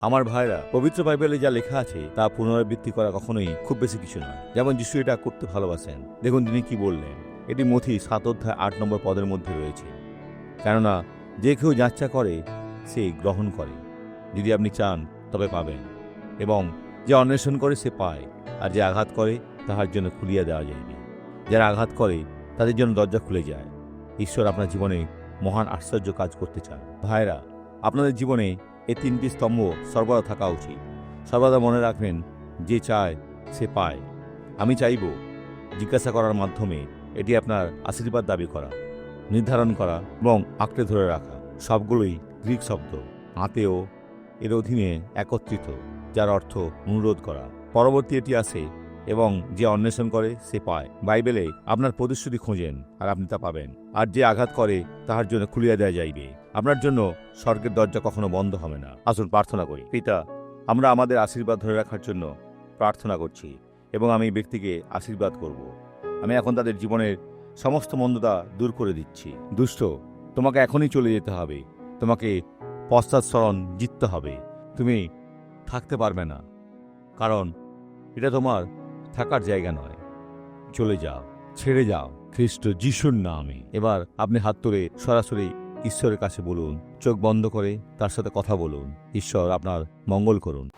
আমার ভাইরা পবিত্র বাইবেলে যা লেখা আছে তা পুনরাবৃত্তি করা কখনোই খুব বেশি কিছু নয়। যেমন যিশু এটা করতে ভালোবাসেন। দেখুন তিনি কি বললেন। এটি মথি সাত অধ্যায় আট নম্বর পদের মধ্যে রয়েছে। কেননা, যে কেউ যাচ্ছা করে, সে গ্রহণ করে। যদি আপনি চান, তবে পাবেন। এবং যে অন্বেষণ করে, সে পায়। আর যে আঘাত করে, তাহার জন্য খুলিয়া দেওয়া যাইবে। যারা আঘাত করে, তাদের জন্য দরজা খুলে যায়। ঈশ্বর আপনার জীবনে মহান আশ্চর্য কাজ করতে চান। ভাইরা, আপনাদের জীবনে এই তিনটি স্তম্ভ সর্বদা থাকা উচিত। সর্বদা মনে রাখবেন, যে চায়, সে পায়। আমি চাইব, জিজ্ঞাসা করার মাধ্যমে এটি আপনার আশীর্বাদ দাবি করা, নির্ধারণ করা এবং আঁকড়ে ধরে রাখা। সবগুলোই গ্রিক শব্দ, আতেও, এর অধীনে একত্রিত, যার অর্থ অনুরোধ করা। পরবর্তী এটি আসে এবং যে অন্বেষণ করে, সে পায়। বাইবেলে আপনার প্রতিশ্রুতি খোঁজেন আর আপনি তা পাবেন। আর যে আঘাত করে, তাহার জন্য খুলিয়া দেওয়া যাইবে। আপনার জন্য স্বর্গের দরজা কখনো বন্ধ হবে না। আসুন প্রার্থনা করি। পিতা, আমরা আমাদের আশীর্বাদ ধরে রাখার জন্য প্রার্থনা করছি এবং আমি ব্যক্তিকে আশীর্বাদ করব। আমি এখন তাদের জীবনের সমস্ত মন্দতা দূর করে দিচ্ছি। দুষ্ট, তোমাকে এখনই চলে যেতে হবে। তোমাকে পশ্চাৎসরণ জিততে হবে। তুমি থাকতে পারবে না। কারণ এটা তোমার থাকার জায়গা নয়। চলে যাও, ছেড়ে যাও, খ্রিস্ট যিশুর নামে। এবার আপনি হাত তুলে সরাসরি ঈশ্বরের কাছে বলুন, চোখ বন্ধ করে তার সাথে কথা বলুন, ঈশ্বর আপনার মঙ্গল করুন।